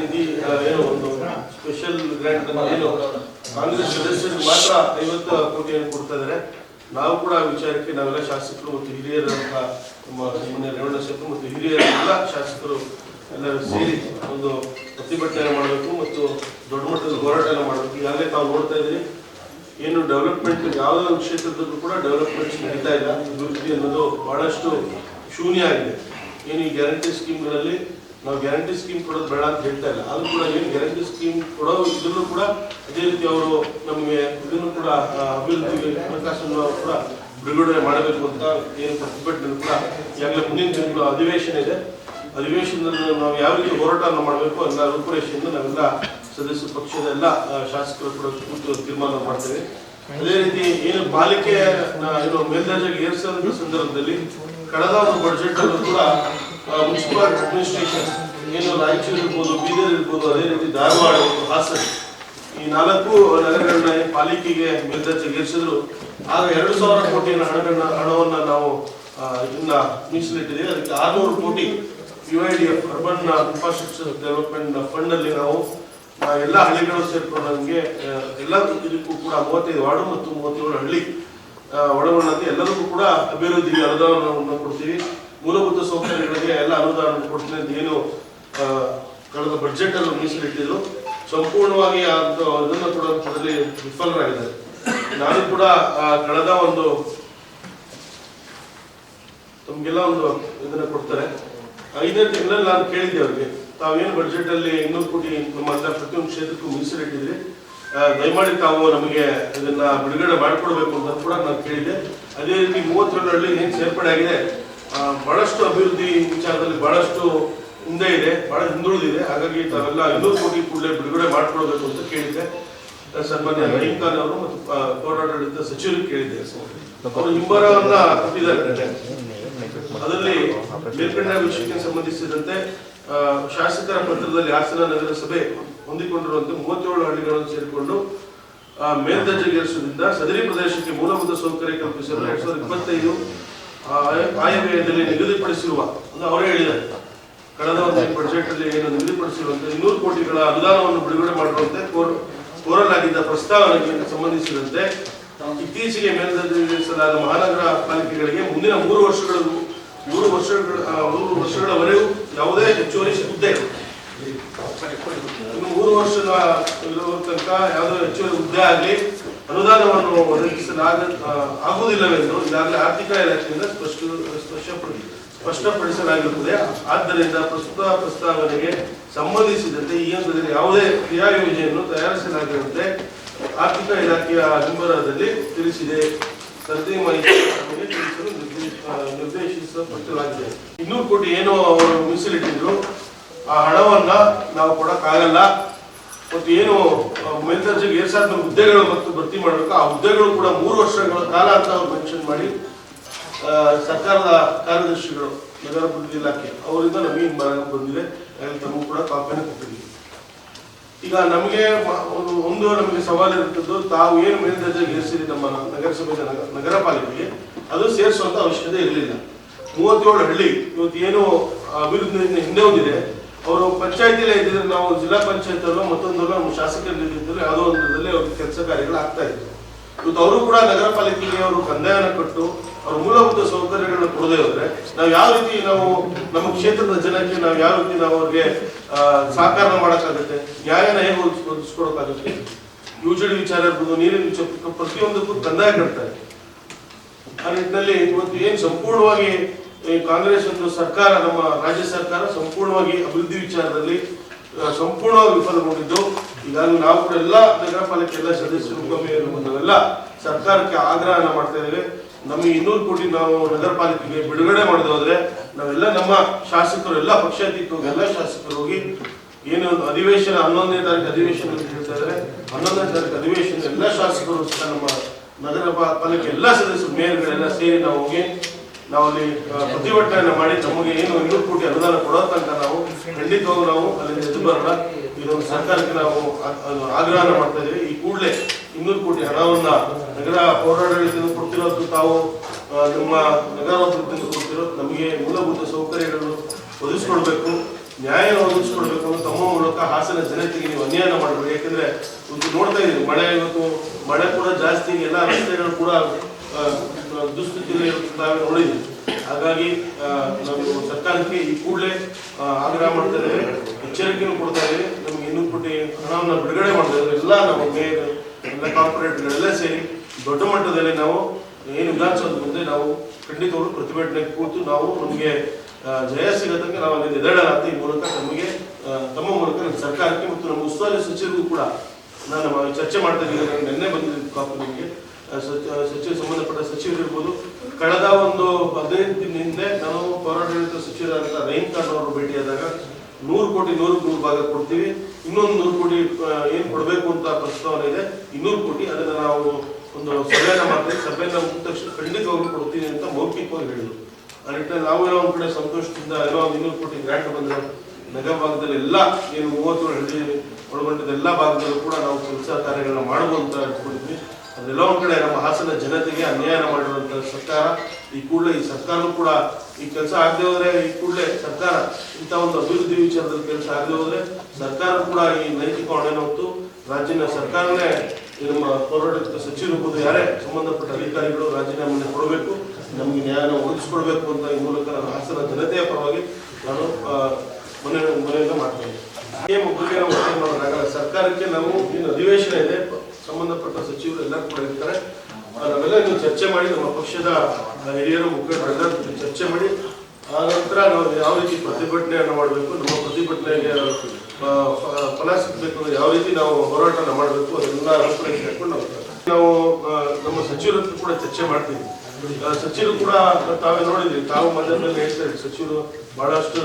ನಿಧಿ ಏನು ಒಂದು special grant ಏನು ಕಾಂಗ್ರೆಸ್ ಸದಸ್ಯರು ಮಾತ್ರ ಐವತ್ತು ಕೋಟಿಯನ್ನು ಕೊಡ್ತಾ ಇದ್ದಾರೆ. ನಾವು ಕೂಡ ಆ ವಿಚಾರಕ್ಕೆ ನಾವೆಲ್ಲ ಶಾಸಕರು ಮತ್ತು ಹಿರಿಯರಂತ ರೇವಣ್ಣ ಶೆಟ್ಟರು ಮತ್ತು ಹಿರಿಯರ ಎಲ್ಲ ಶಾಸಕರು ಎಲ್ಲರೂ ಸೇರಿ ಒಂದು ಪ್ರತಿಭಟನೆ ಮಾಡಬೇಕು ಮತ್ತು ದೊಡ್ಡ ಮಟ್ಟದ ಹೋರಾಟನ ಮಾಡಬೇಕು. ಈಗಾಗಲೇ ತಾವು ನೋಡ್ತಾ ಇದ್ದೀರಿ, ಏನು ಡೆವಲಪ್ಮೆಂಟ್ ಯಾವುದೇ ಒಂದು ಕ್ಷೇತ್ರದಲ್ಲೂ ಕೂಡ ಡೆವಲಪ್ಮೆಂಟ್ಸ್ ನಡೀತಾ ಇಲ್ಲ. ಅಭಿವೃದ್ಧಿ ಅನ್ನೋದು ಬಹಳಷ್ಟು ಶೂನ್ಯ ಆಗಿದೆ. ಏನು ಈ ಗ್ಯಾರಂಟಿ ಸ್ಕೀಮ್ಗಳಲ್ಲಿ ನಾವು ಗ್ಯಾರಂಟಿ ಸ್ಕೀಮ್ ಕೊಡೋದು ಬೇಡ ಅಂತ ಹೇಳ್ತಾ ಇಲ್ಲ. ಅದು ಕೂಡ ಏನು ಗ್ಯಾರಂಟಿ ಸ್ಕೀಮ್ ಕೊಡೋ ಇದನ್ನು ಕೂಡ ಅದೇ ರೀತಿ ಅವರು ನಮಗೆ ಇದನ್ನು ಕೂಡ ಅಭಿವೃದ್ಧಿ ಹಣಕಾಸನ್ನು ಕೂಡ ಬಿಡುಗಡೆ ಮಾಡಬೇಕು ಅಂತ ಏನು ಪ್ರತಿಭಟನೆ ಕೂಡ ಈಗಾಗಲೇ ಮುಂದಿನ ದಿನಗಳು ಅಧಿವೇಶನ ಇದೆ. ಅಧಿವೇಶನದಲ್ಲಿ ನಾವು ಯಾವ ರೀತಿ ಹೋರಾಟವನ್ನು ಮಾಡಬೇಕು ಎಲ್ಲ ರೂಪುರೇಷೆಯಿಂದ ನಾವೆಲ್ಲ ಸದಸ್ಯ ಪಕ್ಷದ ಎಲ್ಲ ಶಾಸಕರು ಕೂಡ ಕೂತು ತೀರ್ಮಾನ ಮಾಡ್ತೇವೆ. ಅದೇ ರೀತಿ ಏನು ಪಾಲಿಕೆ ಏನು ಮೇಲ್ದರ್ಜೆಗೆ ಏರಿಸಿದಂತ ಸಂದರ್ಭದಲ್ಲಿ ಕಳೆದ ಒಂದು ಬಜೆಟ್ ಅನ್ನು ಕೂಡ ಮುನ್ಸಿಪಲ್ ಅಡ್ಮಿನಿಸ್ಟ್ರೇಷನ್ ಏನು ರಾಯಚೂರು ಇರ್ಬೋದು, ಬೀದರ್ ಇರ್ಬೋದು, ಅದೇ ರೀತಿ ಧಾರವಾಡ ಹಾಸನ. ಈ ನಾಲ್ಕು ನಗರಗಳನ್ನ ಪಾಲಿಕೆಗೆ ಮೇಲ್ದರ್ಜೆಗೇರಿಸಿದ್ರು ಆಗ ಎರಡು ಸಾವಿರ ಕೋಟಿ ಹಣಗಳನ್ನ, ಹಣವನ್ನ ನಾವು ಇದನ್ನ ಮೀಸಲಿಟ್ಟಿದ್ದೀವಿ. ಅದಕ್ಕೆ ಆರ್ನೂರು ಕೋಟಿ U I D F urban infrastructure development fund ಅಲ್ಲಿ ನಾವು ಎಲ್ಲ ಹಳ್ಳಿಗಳು ಸೇರ್ಕೊಂಡಂಗೆ ಎಲ್ಲ ಇದಕ್ಕೂ ಕೂಡ ಮೂವತ್ತೈದು ವಾರ್ಡು ಮತ್ತು ಮೂವತ್ತೇಳು ಹಳ್ಳಿ ಒಳಗೊಂಡಂತೆ ಎಲ್ಲದಕ್ಕೂ ಕೂಡ ಅಭಿವೃದ್ಧಿಗೆ ಅನುದಾನವನ್ನು ಕೊಡ್ತೀವಿ. ಮೂಲಭೂತ ಸೌಕರ್ಯಗಳಿಗೆ ಎಲ್ಲ ಅನುದಾನ ಕೊಡ್ತೀನಿ ಅಂತ ಏನು ಕಳೆದ ಬಜೆಟ್ ಅಲ್ಲಿ ಮೀಸಲಿಟ್ಟಿದ್ರು. ಸಂಪೂರ್ಣವಾಗಿ ಅದು ಅದನ್ನು ಕೂಡ ಅದರಲ್ಲಿ ವಿಫಲರಾಗಿದ್ದಾರೆ. ನಾನು ಕೂಡ ಕಳೆದ ಒಂದು ತಮ್ಗೆಲ್ಲ ಒಂದು ಇದನ್ನ ಕೊಡ್ತಾರೆ. ಐದನೇ ತಿಂಗಳಲ್ಲಿ ನಾನು ಕೇಳಿದ್ದೆ ಅವ್ರಿಗೆ, ತಾವೇನು ಬಜೆಟ್ ಅಲ್ಲಿ ಇನ್ನೂರು ಕೋಟಿ ನಮ್ಮಂತ ಪ್ರತಿಯೊಂದು ಕ್ಷೇತ್ರಕ್ಕೂ ಮೀಸಲಿಟ್ಟಿದ್ರಿ. ದಯಮಾಡಿ ತಾವು ನಮಗೆ ಇದನ್ನ ಬಿಡುಗಡೆ ಮಾಡಿಕೊಡ್ಬೇಕು ಅಂತ ಕೂಡ ನಾನು ಕೇಳಿದ್ದೆ. ಅದೇ ರೀತಿ ಮೂವತ್ತೆರಡರಲ್ಲಿ ಏನ್ ಸೇರ್ಪಡೆ ಆಗಿದೆ ಬಹಳಷ್ಟು ಅಭಿವೃದ್ಧಿ ವಿಚಾರದಲ್ಲಿ ಬಹಳಷ್ಟು ಹಿಂದೆ ಇದೆ ಬಹಳ ಹಿಂದುಳಿದಿದೆ. ಹಾಗಾಗಿ ತಾವೆಲ್ಲ ಇನ್ನೂರು ಕೋಟಿ ಕೂಡಲೇ ಬಿಡುಗಡೆ ಮಾಡ್ಕೊಳ್ಬೇಕು ಅಂತ ಕೇಳಿದ್ದೆ. ಸನ್ಮಾನ್ಯ ರಹೀಂ ಖಾನ್ ಅವರು ಮತ್ತು ಆ, ಸಚಿವರು ಕೇಳಿದೆ ಕೇಳಿದ್ದೆ ಅವರು ಹಿಂಬರವನ್ನ ಕೊಟ್ಟಿದ್ದಾರೆ. ಅದರಲ್ಲಿ ಮೇಲ್ಕಂಡ ವಿಷಯಕ್ಕೆ ಸಂಬಂಧಿಸಿದಂತೆ ಶಾಸಕರ ಪತ್ರದಲ್ಲಿ ಹಾಸನ ನಗರಸಭೆ ಹೊಂದಿಕೊಂಡಿರುವಂತೆ ಮೂವತ್ತೇಳು ಹಳ್ಳಿಗಳನ್ನು ಸೇರಿಕೊಂಡು ಮೇಲ್ದರ್ಜೆಗೇರಿಸುವುದರಿಂದ ಸದರಿ ಪ್ರದೇಶಕ್ಕೆ ಮೂಲಭೂತ ಸೌಕರ್ಯ ಕಲ್ಪಿಸಲು ಎರಡ್ ಸಾವಿರದ ಇಪ್ಪತ್ತೈದು ಆಯವ್ಯಯದಲ್ಲಿ ನಿಗದಿಪಡಿಸಿರುವ, ಅಂದ್ರೆ ಅವರೇ ಹೇಳಿದ್ದಾರೆ, ಕಳೆದ ಒಂದು ಬಜೆಟ್ ಅಲ್ಲಿ ಏನು ನಿಗದಿಪಡಿಸಿರುವಂತೆ ಇನ್ನೂರು ಕೋಟಿಗಳ ಅನುದಾನವನ್ನು ಬಿಡುಗಡೆ ಮಾಡುವಂತೆ ಕೋರ್- ಕೋರಲಾಗಿದ್ದ ಪ್ರಸ್ತಾವನೆಗೆ ಸಂಬಂಧಿಸಿದಂತೆ ಇತ್ತೀಚೆಗೆ ಮೇಲ್ದರ್ಜೆಗೇರಿಸಲಾದ ಮಹಾನಗರ ಪಾಲಿಕೆಗಳಿಗೆ ಮುಂದಿನ ಮೂರು ವರ್ಷಗಳಿಗೂ ಮೂರು ವರ್ಷಗಳ ಮೂರು ವರ್ಷಗಳವರೆಗೂ ಯಾವುದೇ ಹೆಚ್ಚುವರಿ ಹುದ್ದೆ ಇನ್ನು ಮೂರು ವರ್ಷದ ಇರುವ ತನಕ ಯಾವುದೇ ಹೆಚ್ಚುವರಿ ಹುದ್ದೆ ಆಗಲಿ ಅನುದಾನವನ್ನು ಒದಗಿಸಲಾಗ ಆಗುವುದಿಲ್ಲವೆಂದು ಈಗಾಗಲೇ ಆರ್ಥಿಕ ಇಲಾಖೆಯಿಂದ ಸ್ಪಷ್ಟ, ಸ್ಪಷ್ಟಪಡಿ, ಸ್ಪಷ್ಟಪಡಿಸಲಾಗಿರುತ್ತದೆ. ಆದ್ದರಿಂದ ಪ್ರಸ್ತುತ ಪ್ರಸ್ತಾವನೆಗೆ ಸಂಬಂಧಿಸಿದಂತೆ ಈ ಹಂತದಲ್ಲಿ ಯಾವುದೇ ಕ್ರಿಯಾ ಯೋಜನೆಯನ್ನು ತಯಾರಿಸಲಾಗಿರುವಂತೆ ಆರ್ಥಿಕ ಇಲಾಖೆಯ ಹಿಂಬರದಲ್ಲಿ ತಿಳಿಸಿದೆ. ಸರದಿ ಮಾಹಿತಿ ತಿಳಿಸಲು ಇನ್ನೂರು ಕೋಟಿ ಏನು ಅವರು ಮೀಸಲಿಟ್ಟಿದ್ರು ಆ ಹಣವನ್ನ ನಾವು ಕೊಡಕ್ಕಾಗಲ್ಲ. ಮತ್ತು ಏನು ಮೇಲ್ದರ್ಜೆಗೆ ಏರ್ಸಾದ ಹುದ್ದೆಗಳು ಮತ್ತು ಭರ್ತಿ ಮಾಡಬೇಕು ಆ ಹುದ್ದೆಗಳು ಕೂಡ ಮೂರು ವರ್ಷಗಳ ಕಾಲ ಅಂತ ಅವ್ರು ಮೆನ್ಷನ್ ಮಾಡಿ ಸರ್ಕಾರದ ಕಾರ್ಯದರ್ಶಿಗಳು ನಗರಾಭಿವೃದ್ಧಿ ಇಲಾಖೆ, ಅವರಿಂದ ನಮಗೆ ಹಿಂಗ್ ಬಂದಿದೆ. ತಮಗೂ ಕೂಡ ಕಾಪಿಯನ್ನು ಕೊಟ್ಟಿದ್ದೀವಿ ಈಗ ನಮಗೆ ಒಂದು ನಮಗೆ ಸವಾಲು ಇರುತ್ತದ್ದು ತಾವು ಏನು ಮೇಲ್ದರ್ಜೆಗೆ ಏರಿಸಿದೆ ನಮ್ಮ ನಗರಸಭೆ, ನಗ- ನಗರ ಪಾಲಿಕೆಗೆ, ಅದು ಸೇರಿಸುವಂತ ಅವಶ್ಯಕತೆ ಇರಲಿಲ್ಲ. ಮೂವತ್ತೇಳು ಹಳ್ಳಿ, ಇವತ್ತು ಏನು ಅಭಿವೃದ್ಧಿಯಿಂದ ಹಿಂದೆ ಹೊಂದಿದೆ ಅವರು ಪಂಚಾಯತಿಲೇ ಇದ್ದಿದ್ರೆ ನಾವು ಜಿಲ್ಲಾ ಪಂಚಾಯತ್ ಅಲ್ಲೋ ಮತ್ತೊಂದಲ್ಲೋ ನಮ್ಮ ಶಾಸಕರು ಇದ್ದಿದ್ರೆ ಯಾವುದೋ ಒಂದರಲ್ಲಿ ಅವ್ರಿಗೆ ಕೆಲಸ ಕಾರ್ಯಗಳು ಆಗ್ತಾ ಇತ್ತು ಇವತ್ತು ಅವರು ಕೂಡ ನಗರ ಪಾಲಿಕೆಗೆ ಅವರು ಕಂದಾಯನ ಕೊಟ್ಟು ಅವ್ರ ಮೂಲಭೂತ ಸೌಕರ್ಯಗಳನ್ನ ಕೊಡದೇ ಹೋದ್ರೆ ನಾವು ಯಾವ ರೀತಿ ನಾವು ನಮ್ಮ ಕ್ಷೇತ್ರದ ಜನಕ್ಕೆ ನಾವು ಯಾವ ರೀತಿ ನಾವು ಅವ್ರಿಗೆ ಸಹಕಾರ ಮಾಡಕ್ಕಾಗುತ್ತೆ, ನ್ಯಾಯನ ಹೇಗೆ ಒದಗಿಸ್- ಒದಗಿಸ್ಕೊಡಕ್ಕಾಗುತ್ತೆ ಯುಜಿಡಿ ವಿಚಾರ ಇರ್ಬೋದು ನೀರಿನ ವಿಚಾರ ಪ್ರತಿಯೊಂದಕ್ಕೂ ಕಂದಾಯ ಕಟ್ತಾರೆ. ಆ ನಿಟ್ಟಿನಲ್ಲಿ ಇವತ್ತು ಏನು ಸಂಪೂರ್ಣವಾಗಿ ಕಾಂಗ್ರೆಸ್ ಒಂದು ಸರ್ಕಾರ, ನಮ್ಮ ರಾಜ್ಯ ಸರ್ಕಾರ ಸಂಪೂರ್ಣವಾಗಿ ಅಭಿವೃದ್ಧಿ ವಿಚಾರದಲ್ಲಿ ಸಂಪೂರ್ಣವಾಗಿ ವಿಫಲಗೊಂಡಿದ್ದು, ಈಗಾಗಲೇ ನಾವು ಕೂಡ ಎಲ್ಲ ನಗರ ಪಾಲಿಕೆ ಎಲ್ಲ ಸದಸ್ಯರು ನಾವೆಲ್ಲ ಸರ್ಕಾರಕ್ಕೆ ಆಗ್ರಹನ ಮಾಡ್ತಾ ಇದ್ದೇವೆ. ನಮಗೆ ಇನ್ನೂರು ಕೋಟಿ ನಾವು ನಗರ ಪಾಲಿಕೆಗೆ ಬಿಡುಗಡೆ ಮಾಡದೆ ಹೋದ್ರೆ ನಾವೆಲ್ಲ ನಮ್ಮ ಶಾಸಕರು, ಎಲ್ಲ ಪಕ್ಷಾತೀತವಾಗಿ ಎಲ್ಲ ಶಾಸಕರು ಹೋಗಿ ಏನು ಒಂದು ಅಧಿವೇಶನ, ಹನ್ನೊಂದನೇ ತಾರೀಕು ಅಧಿವೇಶನ ಅಂತ ಹೇಳ್ತಾ ಇದ್ದಾರೆ. ಹನ್ನೊಂದನೇ ತಾರೀಕು ಅಧಿವೇಶನ ಎಲ್ಲ ಶಾಸಕರು ನಮ್ಮ ನಗರ ಪಾಲಿಕೆ ಎಲ್ಲ ಸದಸ್ಯರು, ಮೇಯರ್ಗಳೆಲ್ಲ ಸೇರಿ ನಾವು ಹೋಗಿ ನಾವು ಅಲ್ಲಿ ಆ, ಪ್ರತಿಭಟನೆಯನ್ನ ಮಾಡಿ ನಮಗೆ ಏನು ಇನ್ನೂರು ಕೋಟಿ ಅನುದಾನ ಕೊಡೋ ತನಕ ನಾವು ಖಂಡಿತವಾಗೂ ನಾವು ಅಲ್ಲಿ ಎದ್ದು ಬರೋಣ. ಇದೊಂದು ಸರ್ಕಾರಕ್ಕೆ ನಾವು ಆಗ್ರಹ ಮಾಡ್ತಾ ಇದ್ದೀವಿ ಈ ಕೂಡಲೇ ಇನ್ನೂರು ಕೋಟಿ ಹಣವನ್ನ ನಗರ ಪೌರಾಡಳಿತದಿಂದ ಕೊಡ್ತಿರೋದು ತಾವು ನಮ್ಮ ನಗರಾಭಿವೃದ್ಧಿಯಿಂದ ಕೊಡ್ತಿರೋದು ನಮಗೆ ಮೂಲಭೂತ ಸೌಕರ್ಯಗಳನ್ನು ಒದಗಿಸ್ಕೊಳ್ಬೇಕು ನ್ಯಾಯ ಒದಗಿಸ್ಕೊಳ್ಬೇಕು ಅಂತ ತಮ್ಮ ಮೂಲಕ ಹಾಸನ ಜನತೆಗೆ ನೀವು ಅನ್ಯಾಯ ಮಾಡಬೇಕು ಯಾಕಂದ್ರೆ ಒಂದು ನೋಡ್ತಾ ಇದ್ದೀವಿ ಮಳೆ ಇವತ್ತು ಮಳೆ ಕೂಡ ಜಾಸ್ತಿ ಎಲ್ಲ ರಸ್ತೆಗಳು ಕೂಡ ದುಸ್ಥಿತಿಯಲ್ಲಿ ನೋಡಿದ್ದೀವಿ ಹಾಗಾಗಿ ನಾವು ಸರ್ಕಾರಕ್ಕೆ ಈ ಕೂಡಲೇ ಆಗ್ರಹ ಮಾಡ್ತಾ ಇದ್ದೇವೆ ಎಚ್ಚರಿಕೆಯನ್ನು ಕೊಡ್ತಾ ಇದ್ದೇವೆ. ನಮ್ಗೆ ಇನ್ನೂ ಕೋಟಿ ಹಣವನ್ನು ಬಿಡುಗಡೆ ಮಾಡ್ತಾ ಇದ್ದೇವೆ ಎಲ್ಲ ನಮ್ಮ ಮೇಯರ್, ಎಲ್ಲ ಕಾರ್ಪೊರೇಟ್ಗಳೆಲ್ಲ ಸೇರಿ ದೊಡ್ಡ ಮಟ್ಟದಲ್ಲಿ ನಾವು ಏನು ವಿಧಾನಸೌಧ ಮುಂದೆ ನಾವು ಖಂಡಿತವಾಗ್ಲೂ ಪ್ರತಿಭಟನೆ ಕೂತು ನಾವು ನಮಗೆ ಜಯ ಸಿಗತಂಗೆ ನಾವು ಅಲ್ಲಿ ಎದೆಡಲಾಗ್ತಾ ಈ ಮೂಲಕ ನಮಗೆ ತಮ್ಮ ಮೂಲಕ ನಮ್ಮ ಸರ್ಕಾರಕ್ಕೆ ಮತ್ತು ನಮ್ಮ ಉಸ್ತುವಾರಿ ಸಚಿವರಿಗೂ ಕೂಡ ನಾನು ಚರ್ಚೆ ಮಾಡ್ತಾ ಇದ್ದೀನಿ. ನಾನು ನಿನ್ನೆ ಬಂದಿದ್ದೀನಿ ಕಾಪಿ ಸಚಿವ ಸಂಬಂಧಪಟ್ಟ ಸಚಿವರು ಇರ್ಬೋದು ಕಳೆದ ಒಂದು ಹದಿನೈದು ದಿನ ಹಿಂದೆ ನಾನು ಪೌರಾಡಳಿತ ಸಚಿವರಾದಂತಹ ರೈನ್ ಖಾನ್ ಅವರು ಭೇಟಿಯಾದಾಗ ನೂರು ಕೋಟಿ ನೂರು ನೂರು ಭಾಗ ಕೊಡ್ತೀವಿ. ಇನ್ನೊಂದು ನೂರು ಕೋಟಿ ಏನು ಕೊಡಬೇಕು ಅಂತ ಪ್ರಸ್ತಾವನೆ ಇದೆ. ಇನ್ನೂರು ಕೋಟಿ ಅದನ್ನ ನಾವು ಒಂದು ಸಭೆಯನ್ನ ಮಾಡ್ತೀವಿ. ಸಭೆಯನ್ನ ಮುಗಿದ ತಕ್ಷಣ ಖಂಡಿತವಾಗಿ ಕೊಡ್ತೀವಿ ಅಂತ ಮೌಖಿಕವಾಗಿ ಹೇಳಿದ್ರು. ಆ ನಿಟ್ಟಿನಲ್ಲಿ ನಾವು ಏನೋ ಒಂದ್ ಕಡೆ ಸಂತೋಷದಿಂದ ಏನೋ ಒಂದು ಇನ್ನೂರು ಕೋಟಿ ಗ್ರಾಂಟ್ ಬಂದ್ರೆ ನಗರ ಭಾಗದಲ್ಲಿ ಎಲ್ಲ ಏನು ಮೂವತ್ತು ಹಳ್ಳಿ ಒಳಗೊಂಡಿದ್ದ ಎಲ್ಲ ಭಾಗದಲ್ಲೂ ಕೂಡ ನಾವು ಕೆಲಸ ಕಾರ್ಯಗಳನ್ನ ಮಾಡುವಂತ ಇಟ್ಕೊಂಡಿದ್ವಿ ಅದೆಲ್ಲ ಒಂದ್ ಕಡೆ ನಮ್ಮ ಹಾಸನ ಜನತೆಗೆ ಅನ್ಯಾಯ ಮಾಡಿರುವಂತ ಸರ್ಕಾರ, ಈ ಕೂಡಲೇ ಈ ಸರ್ಕಾರ ಕೂಡ ಈ ಕೆಲಸ ಆಗದೆ ಹೋದ್ರೆ ಈ ಕೂಡಲೇ ಸರ್ಕಾರ ಇಂಥ ಒಂದು ಅಭಿವೃದ್ಧಿ ವಿಚಾರದಲ್ಲಿ ಕೆಲಸ ಆಗದೆ ಹೋದ್ರೆ ಸರ್ಕಾರ ಕೂಡ ಈ ನೈತಿಕ ಹೊತ್ತು ರಾಜ್ಯನ ಸರ್ಕಾರನೇ ನಮ್ಮ ಪೌರಾಡಳಿತ ಸಚಿವರು ಯಾರೇ ಸಂಬಂಧಪಟ್ಟ ಅಧಿಕಾರಿಗಳು ರಾಜೀನಾಮೆಯನ್ನು ಕೊಡಬೇಕು, ನಮಗೆ ನ್ಯಾಯನ ಒದಗಿಸ್ಕೊಡ್ಬೇಕು ಅಂತ ಈ ಮೂಲಕ ನಾನು ಹಾಸನ ಜನತೆಯ ಪರವಾಗಿ ನಾನು ಮನೆ ಮನೆಯಿಂದ ಮಾಡ್ತೇನೆ ಸರ್ಕಾರಕ್ಕೆ ನಾವು ಈ ಅಧಿವೇಶನ ಸಂಬಂಧಪಟ್ಟ ಸಚಿವರು ಎಲ್ಲ ಕೂಡ ಇರ್ತಾರೆ. ನಾವೆಲ್ಲ ಇನ್ನು ಚರ್ಚೆ ಮಾಡಿ ನಮ್ಮ ಪಕ್ಷದ ಹಿರಿಯರು ಮುಖಂಡರೆಲ್ಲ ಚರ್ಚೆ ಮಾಡಿ, ಆ ನಂತರ ನಾವು ಯಾವ ರೀತಿ ಪ್ರತಿಭಟನೆಯನ್ನು ಮಾಡಬೇಕು, ನಮ್ಮ ಪ್ರತಿಭಟನೆಗೆ ಫಲ ಸಿಗಬೇಕು ಯಾವ ರೀತಿ ನಾವು ಹೋರಾಟನ ಮಾಡಬೇಕು ಅದೆಲ್ಲ ರೂಪರೇಖೆ ಹಾಕೊಂಡು ನಾವು ನಮ್ಮ ಸಚಿವರ ಕೂಡ ಚರ್ಚೆ ಮಾಡ್ತೀವಿ. ಸಚಿವರು ಕೂಡ ತಾವೇ ನೋಡಿದ್ವಿ ತಾವು ಮಧ್ಯದಲ್ಲಿ ಹೇಳ್ತಾ ಇದ್ರಿ, ಸಚಿವರು ಬಹಳಷ್ಟು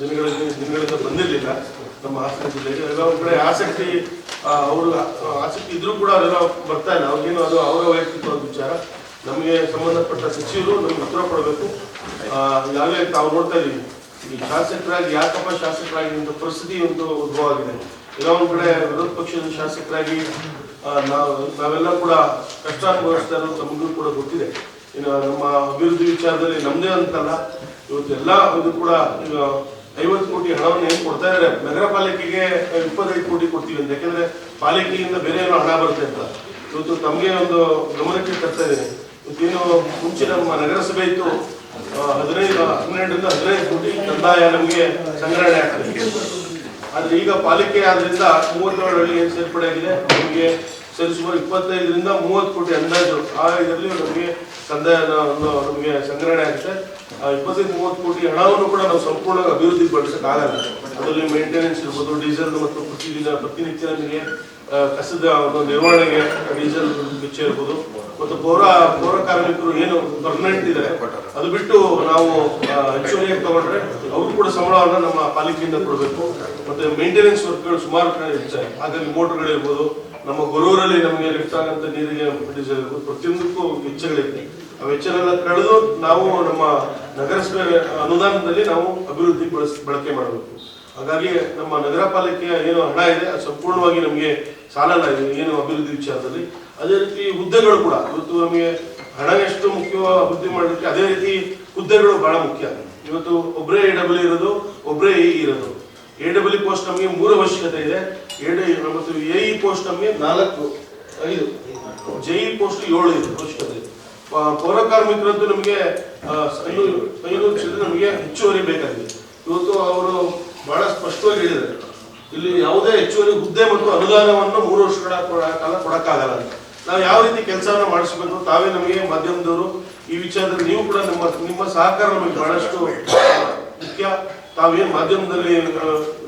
ದಿನಗಳಲ್ಲಿ, ದಿನಗಳಿಂದ ಬಂದಿರಲಿಲ್ಲ ನಮ್ಮ ಹಾಸನ ಜಿಲ್ಲೆಗೆ. ಎಲ್ಲ ಕಡೆ ಆಸಕ್ತಿ ಅವರು ಆಸಕ್ತಿ ಇದ್ರೂ ಕೂಡ ಅವರೆಲ್ಲ ಬರ್ತಾ ಇಲ್ಲ. ಅವ್ರಿಗೇನು ಅದು ಅವರ ವೈಯಕ್ತಿಕ ವಿಚಾರ. ನಮಗೆ ಸಂಬಂಧಪಟ್ಟ ಸಚಿವರು ನಮ್ಗೆ ಉತ್ತರ ಕೊಡಬೇಕು. ಈಗಾಗಲೇ ತಾವು ನೋಡ್ತಾ ಇದ್ದೀವಿ. ಈ ಶಾಸಕರಾಗಿ, ಯಾಕಪ್ಪ ಶಾಸಕರಾಗಿ ಒಂದು ಪರಿಸ್ಥಿತಿ ಒಂದು ಉದ್ಭವ ಆಗಿದೆ ಎಲ್ಲ ಕಡೆ ವಿರೋಧ ಪಕ್ಷದ ಶಾಸಕರಾಗಿ ನಾವು, ನಾವೆಲ್ಲ ಕೂಡ ಕಷ್ಟ ಅನುಭವಿಸ್ತಾ ಇರೋದು ತಮಗೂ ಕೂಡ ಗೊತ್ತಿದೆ. ಇನ್ನು ನಮ್ಮ ಅಭಿವೃದ್ಧಿ ವಿಚಾರದಲ್ಲಿ ನಮ್ದೇ ಅಂತಲ್ಲ. ಇವತ್ತು ಎಲ್ಲ ಇದು ಕೂಡ ಐವತ್ತು ಕೋಟಿ ಹಣವನ್ನು ಏನು ಕೊಡ್ತಾ ಇದ್ದಾರೆ? ನಗರ ಪಾಲಿಕೆಗೆ ಇಪ್ಪತ್ತೈದು ಕೋಟಿ ಕೊಡ್ತೀವಿ ಅಂತ. ಯಾಕಂದ್ರೆ ಪಾಲಿಕೆಯಿಂದ ಬೇರೆ ಏನೋ ಹಣ ಬರುತ್ತೆ ಅಂತ. ಇವತ್ತು ತಮಗೆ ಒಂದು ಗಮನಕ್ಕೆ ತರ್ತಾ ಇದ್ದೇನೆ. ಇವತ್ತೇನು ಮುಂಚೆ ನಮ್ಮ ನಗರಸಭೆ ಇತ್ತು ಹದಿನೈದು, ಹನ್ನೆರಡರಿಂದ ಹದಿನೈದು ಕೋಟಿ ಕಂದಾಯ ನಮಗೆ ಸಂಗ್ರಹಣೆ ಆಗ್ತದೆ. ಆದ್ರೆ ಈಗ ಪಾಲಿಕೆ ಆದ್ರಿಂದ ಮೂವತ್ತೇಳು ಹಳ್ಳಿ ಏನ್ ಸೇರ್ಪಡೆ ಆಗಿದೆ? ನಮಗೆ ಸರಿಸುಮಾರು ಇಪ್ಪತ್ತೈದರಿಂದ ಮೂವತ್ತು ಕೋಟಿ ಅಂದಾಜು. ಆ ಇದರಲ್ಲಿ ನಮಗೆ ಕಂದಾಯ ನಮಗೆ ಸಂಗ್ರಹಣೆ ಆಗುತ್ತೆ. ಆ ಇಪ್ಪತ್ತೈದು, ಮೂವತ್ತು ಕೋಟಿ ಹಣವನ್ನು ಕೂಡ ನಾವು ಸಂಪೂರ್ಣ ಅಭಿವೃದ್ಧಿ ಪಡಿಸಕ್ಕಾಗಲ್ಲ ಅದರಲ್ಲಿ ಮೇಂಟೆನೆನ್ಸ್ ಇರ್ಬೋದು ಡೀಸೆಲ್ ಮತ್ತು ಪ್ರತಿದಿನ ಪ್ರತಿನಿತ್ಯ ನಮಗೆ ಕಸದ ಒಂದು ನಿರ್ವಹಣೆಗೆ ಡೀಸೆಲ್ ವೆಚ್ಚ ಇರ್ಬೋದು. ಮತ್ತು ಪೌರ ಪೌರ ಕಾರ್ಮಿಕರು ಏನು ಪರ್ಮನೆಂಟ್ ಇದೆ ಅದು ಬಿಟ್ಟು ನಾವು ಹೆಚ್ಚುವರಿಯಾಗಿ ತಗೊಂಡ್ರೆ ಅವರು ಕೂಡ ಸಂಬಳವನ್ನು ನಮ್ಮ ಪಾಲಿಕೆಯಿಂದ ಕೊಡಬೇಕು. ಮತ್ತು ಮೇಂಟೆನೆನ್ಸ್ ವರ್ಕ್ಗಳು ಸುಮಾರು ಕಡೆ ಹೆಚ್ಚಾಗಿ. ಹಾಗಾಗಿ ಮೋಟರ್ಗಳಿರ್ಬೋದು ನಮ್ಮ ಗೊರೂರಲ್ಲಿ ನಮಗೆ ಲಿಫ್ಟ್ ಆಗಂತ ನೀರಿಗೆ ಪ್ರತಿಯೊಂದಕ್ಕೂ ವೆಚ್ಚಗಳಿದೆ ಆ ವೆಚ್ಚನೆಲ್ಲ ಕಳೆದು ನಾವು ನಮ್ಮ ನಗರಸಭೆ ಅನುದಾನದಲ್ಲಿ ನಾವು ಅಭಿವೃದ್ಧಿ ಬಳಕೆ ಮಾಡಬೇಕು. ಹಾಗಾಗಿ ನಮ್ಮ ನಗರ ಪಾಲಿಕೆಯ ಏನು ಹಣ ಇದೆ, ಅದು ಸಂಪೂರ್ಣವಾಗಿ ನಮಗೆ ಸಾಲಲ್ಲ, ಇದೆ ಏನು ಅಭಿವೃದ್ಧಿ ವಿಚಾರದಲ್ಲಿ. ಅದೇ ರೀತಿ ಹುದ್ದೆಗಳು ಕೂಡ, ಇವತ್ತು ನಮಗೆ ಹಣ ಎಷ್ಟು ಮುಖ್ಯ ಅಭಿವೃದ್ಧಿ ಮಾಡಲಿಕ್ಕೆ ಅದೇ ರೀತಿ ಹುದ್ದೆಗಳು ಬಹಳ ಮುಖ್ಯ. ಇವತ್ತು ಒಬ್ಬರೇ ಎ ಡಬ್ಲ್ಯೂ ಇರೋದು ಒಬ್ಬರೇ ಇ ಇರೋದು. ಎ ಡಬ್ಲ್ಯೂ ಪೋಸ್ಟ್ ನಮಗೆ ಮೂರು ಅವಶ್ಯಕತೆ ಇದೆ. ಡಿ ಮತ್ತು ಎ ಪೋಸ್ಟ್ ನಮಗೆ ನಾಲ್ಕು, ಐದು. ಜೆ ಇ ಪೋಸ್ಟ್ ಏಳು ಇದೆ. ಇದೆ ಪೌರ ನಮಗೆ ಐನೂರು ಐನೂರು ಚಿಲ್ಲರೆ ನಮಗೆ ಹೆಚ್ಚುವರಿ ಬೇಕಾಗಿದೆ. ಇವತ್ತು ಅವರು ಬಹಳ ಸ್ಪಷ್ಟವಾಗಿ ಹೇಳಿದ್ದಾರೆ. ಇಲ್ಲಿ ಯಾವುದೇ ಹೆಚ್ಚುವರಿ ಹುದ್ದೆ ಮತ್ತು ಅನುದಾನವನ್ನು ಮೂರು ವರ್ಷಗಳ ಕಾಲ ಕೊಡೋಕ್ಕಾಗಲ್ಲ ನಾವು ಯಾವ ರೀತಿ ಕೆಲಸವನ್ನು ಮಾಡಿಸಬೇಕು ತಾವೇ ನಮಗೆ ಮಾಧ್ಯಮದವರು ಈ ವಿಚಾರದಲ್ಲಿ ನೀವು ಕೂಡ ನಿಮ್ಮ ನಿಮ್ಮ ಸಹಕಾರ ನಮಗೆ ಬಹಳಷ್ಟು ಮುಖ್ಯ. ತಾವೇನ್ ಮಾಧ್ಯಮದಲ್ಲಿ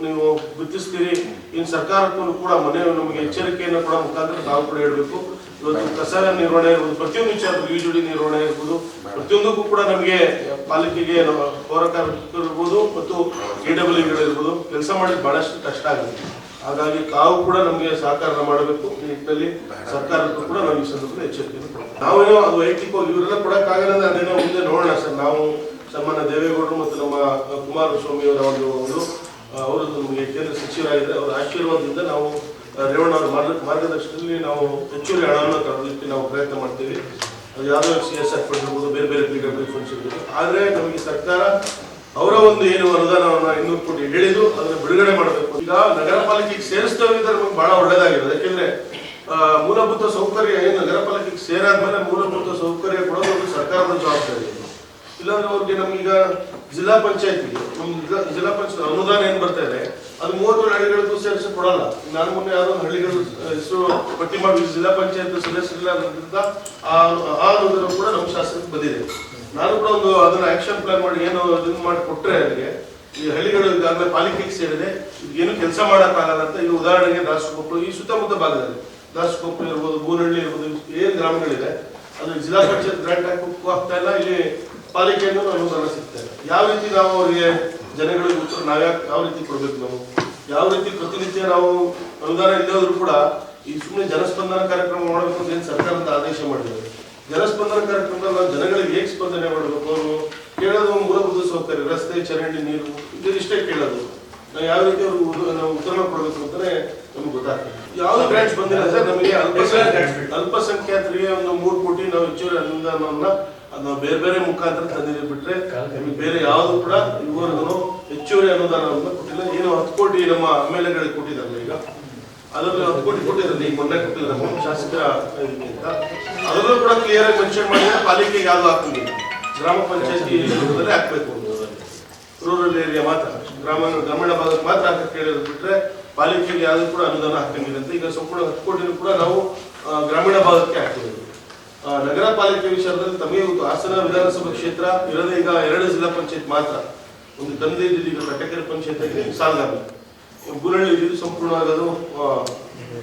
ನೀವು ಗುರುತಿಸ್ತೀರಿ? ಇನ್ನು ಸರ್ಕಾರಕ್ಕೂ ಕೂಡ ಮನೆ ನಮಗೆ ಎಚ್ಚರಿಕೆಯನ್ನು ಕೂಡ ಮುಖಾಂತರ ನಾವು ಕೂಡ ಹೇಳಬೇಕು. ಇವತ್ತು ಕಸರ ನಿರ್ವಹಣೆ ಇರ್ಬೋದು, ಪ್ರತಿಯೊಂದು ವಿಚಾರ ಯುಜುಡಿ ನಿರ್ವಹಣೆ ಇರ್ಬೋದು, ಪ್ರತಿಯೊಂದಕ್ಕೂ ಕೂಡ ನಮಗೆ ಪಾಲಿಕೆಗೆ ಪೌರ ಇರ್ಬೋದು ಮತ್ತು ಎ ಡಬ್ಲ್ಯೂ ಇರ್ಬೋದು, ಕೆಲಸ ಮಾಡೋದು ಬಹಳಷ್ಟು ಕಷ್ಟ ಆಗುತ್ತೆ. ಹಾಗಾಗಿ ತಾವು ಕೂಡ ನಮಗೆ ಸಹಕಾರ ಮಾಡಬೇಕು ಈ ನಿಟ್ಟಿನಲ್ಲಿ. ಸರ್ಕಾರಕ್ಕೂ ಕೂಡ ನಾವು ಈ ಸಂದರ್ಭದಲ್ಲಿ ಎಚ್ಚರಿಕೆ. ನಾವೇನೋ ಅದು ವೈಯಕ್ತಿಕವಾಗಿ ಇವರೆಲ್ಲ ಕೊಡೋಕ್ಕಾಗಲ್ಲ ಅದೇನೋ ಮುಂದೆ ನೋಡೋಣ ಸರ್. ನಾವು ಸನ್ಮಾನ್ಯ ದೇವೇಗೌಡರು ಮತ್ತು ನಮ್ಮ ಕುಮಾರಸ್ವಾಮಿಯವರ ಒಂದು ಒಂದು ಅವರು ನಮಗೆ ಕೇಂದ್ರ ಸಚಿವರಾಗಿದ್ದಾರೆ. ಅವರ ಆಶೀರ್ವಾದದಿಂದ ನಾವು ರೇವಣ್ಣ ಅವರ ಮಾರ್ಗ, ಮಾರ್ಗದರ್ಶನದಲ್ಲಿ ನಾವು ಹೆಚ್ಚುವರಿ ಹಣವನ್ನು ತರಲಿಕ್ಕೆ ನಾವು ಪ್ರಯತ್ನ ಮಾಡ್ತೀವಿ. ಅದು ಯಾವುದೋ ಸಿ ಎಸ್ ಆರ್ ಫಂಡ್ ಇರ್ಬೋದು ಬೇರೆ ಬೇರೆ ಪಿ ಫಂಡ್ಸ್ ಇರ್ಬೋದು. ಆದರೆ ನಮಗೆ ಸರ್ಕಾರ ಅವರ ಒಂದು ಏನು ಅನುದಾನವನ್ನು ಇನ್ನೂರು ಕೋಟಿ ಹೇಳಿದ್ರು ಅದನ್ನು ಬಿಡುಗಡೆ ಮಾಡಬೇಕು. ಈಗ ನಗರ ಪಾಲಿಕೆಗೆ ಸೇರಿಸ್ತೇವೆ ಅಂತ ನಮಗೆ ಬಹಳ ಒಳ್ಳೇದಾಗಿದೆ. ಯಾಕೆಂದರೆ ಮೂಲಭೂತ ಸೌಕರ್ಯ ಏನು? ನಗರ ಪಾಲಿಕೆಗೆ ಸೇರಾದ್ಮೇಲೆ ಮೂಲಭೂತ ಸೌಕರ್ಯ ಕೊಡೋದು ಒಂದು ಸರ್ಕಾರದ ಜವಾಬ್ದಾರಿ ಇದು. ಅವ್ರಿಗೆ ನಮ್ಗೀಗ ಜಿಲ್ಲಾ ಪಂಚಾಯತ್ಗೆ ನಮ್ ಜಿಲ್ಲಾ- ಪಂಚಾಯತ್ ಅನುದಾನ ಏನ್ ಬರ್ತಾ ಇದೆ, ಅದು ಮೂವತ್ತು ಹಳ್ಳಿಗಳಿಗೂ ಸೇರಿಸಿ ಕೊಡಲ್ಲ. ನಾನು ಮೊನ್ನೆ ಯಾವ್ದೋ ಹಳ್ಳಿಗಳು ಹೆಸರು ಪಟ್ಟಿ ಮಾಡಿ ಜಿಲ್ಲಾ ಪಂಚಾಯತ್ ಸದಸ್ಯರಿಲ್ಲ ಅನ್ನೋದ್ರಿಂದ ಆ ಅನುದಾನ ಕೂಡ ನಮ್ಮ ಶಾಸನಕ್ಕೆ ಬಂದಿದೆ. ನಾನು ಕೂಡ ಒಂದು ಅದನ್ನ ಆಕ್ಷನ್ ಪ್ಲಾನ್ ಮಾಡಿ ಏನು ಇದನ್ನ ಮಾಡಿ ಕೊಟ್ರೆ ಅವರಿಗೆ ಈ ಹಳ್ಳಿಗಳು ಈಗಾಗಲೇ ಪಾಲಿಕೆಗೆ ಸೇರಿದೆ ಏನು ಕೆಲಸ ಮಾಡೋಕ್ಕಾಗಲ್ಲ ಅಂತ ಈ ಉದಾಹರಣೆಗೆ ದಾಸಕೊಪ್ಪಲು ಈ ಸುತ್ತಮುತ್ತ ಭಾಗದಲ್ಲಿ. ದಾಸಕೊಪ್ಪಲು ಇರ್ಬೋದು, ಬೂನಹಳ್ಳಿ ಇರ್ಬೋದು, ಏನು ಗ್ರಾಮಗಳಿದೆ, ಅದು ಜಿಲ್ಲಾ ಪಂಚಾಯತ್ ಗ್ರಾಂಟ್ ಹಾಕಕ್ಕೂ ಆಗ್ತಾ ಇಲ್ಲ, ಇಲ್ಲಿ ಪಾಲಿಕೆಯನ್ನು ಅನುದಾನ ಸಿಗ್ತದೆ ಯಾವ ರೀತಿ ನಾವು ಅವರಿಗೆ ಜನಗಳಿಗೆ ಉತ್ತರ ನಾವ್ ಯಾಕೆ ಯಾವ ರೀತಿ ಕೊಡ್ಬೇಕು ನಾವು? ಯಾವ ರೀತಿ ಪ್ರತಿನಿತ್ಯ ನಾವು ಅನುದಾನ ಇಲ್ಲದ್ರು ಕೂಡ ಈ ಸುಮ್ಮನೆ ಜನಸ್ಪಂದನ ಕಾರ್ಯಕ್ರಮ ಮಾಡಬೇಕು ಅಂತ ಸರ್ಕಾರ ಸರ್ಕಾರದ ಆದೇಶ ಮಾಡಿದ್ದಾರೆ ಜನಸ್ಪಂದನ ಕಾರ್ಯಕ್ರಮದಲ್ಲಿ ನಾವು ಜನಗಳಿಗೆ ಹೇಗೆ ಸ್ಪಂದನೆ ಮಾಡಬೇಕು? ಅವರು ಕೇಳೋದು ಮೂಲಭೂತ ಸೌಕರ್ಯ ರಸ್ತೆ ಚರಂಡಿ ನೀರು ಇದಿಷ್ಟೇ ಕೇಳೋದು. ನಾವು ಯಾವ ರೀತಿ ಅವರು ನಾವು ಉತ್ತರ ಕೊಡಬೇಕು ಅಂತಾನೆ ನಮ್ಗೆ ಗೊತ್ತಾಗ್ತದೆ. ಯಾವ ಬ್ರಾಂಚ್ ಬಂದಿಲ್ಲ ಸರ್ ನಮಗೆ ಅಲ್ಪಸಂಖ್ಯಾತ ಅಲ್ಪಸಂಖ್ಯಾತರಿಗೆ ಒಂದು ಮೂರು ಕೋಟಿ ನಾವು ಹೆಚ್ಚುವರಿ ಅನುದಾನವನ್ನ ಅದ್ ನಾವು ಬೇರೆ ಬೇರೆ ಮುಖಾಂತರ ತಂದಿದ್ದೀವಿ ಬಿಟ್ರೆ ಬೇರೆ ಯಾವುದು ಕೂಡ ಇದುವರೆಗೂ ಹೆಚ್ಚುವರಿ ಅನುದಾನವನ್ನು ಕೊಟ್ಟಿಲ್ಲ. ಏನು ಹತ್ತು ಕೋಟಿ ನಮ್ಮ ಎಂ ಎಲ್ ಎಗಳಿಗೆ ಕೊಟ್ಟಿದ್ದಾರೆ ಈಗ. ಅದರಲ್ಲಿ ಹತ್ತು ಕೋಟಿ ಕೊಟ್ಟಿದ್ದಾರೆ. ಈಗ ಮೊನ್ನೆ ನಮ್ಮ ಶಾಸಕರ ಅಂತ. ಅದರಲ್ಲೂ ಕೂಡ ಕ್ಲಿಯರ್ ಆಗಿ ಮೆನ್ಷನ್ ಮಾಡಿದ್ರೆ ಪಾಲಿಕೆಗೆ ಯಾವ್ದು ಹಾಕಂಗಿಲ್ಲ ಗ್ರಾಮ ಪಂಚಾಯತಿ ಹಾಕ್ಬೇಕು ರೂರಲ್ ಏರಿಯಾ ಮಾತ್ರ. ಗ್ರಾಮ ಗ್ರಾಮೀಣ ಭಾಗಕ್ಕೆ ಮಾತ್ರ ಹಾಕಕ್ಕೆ ಕೇಳಿದ್ರು ಬಿಟ್ರೆ ಪಾಲಿಕೆಗೆ ಯಾವ್ದು ಕೂಡ ಅನುದಾನ ಹಾಕಂಗಿಲ್ಲ ಅಂತ. ಈಗ ಸಂಪೂರ್ಣ ಹತ್ತು ಕೋಟಿನೂ ಕೂಡ ನಾವು ಗ್ರಾಮೀಣ ಭಾಗಕ್ಕೆ ಹಾಕ್ತಿದ್ದೀವಿ ಆ, ನಗರ ಪಾಲಿಕೆ ವಿಚಾರದಲ್ಲಿ ತಮಗೆ ಒಂದು ಹಾಸನ ವಿಧಾನಸಭಾ ಕ್ಷೇತ್ರ ಇರೋದೇ ಈಗ ಎರಡು ಜಿಲ್ಲಾ ಪಂಚಾಯತ್ ಮಾತ್ರ. ಒಂದು ತಂದೆ ಇದ್ದಿದ್ದು ಈಗ ಕಟ್ಟಕೆರೆ ಪಂಚಾಯತ್ ಸಾಲಗಾರ ಬುರಳ್ಳಿ ಇದ್ದಿದ್ದು ಸಂಪೂರ್ಣವಾಗಿ ಅದು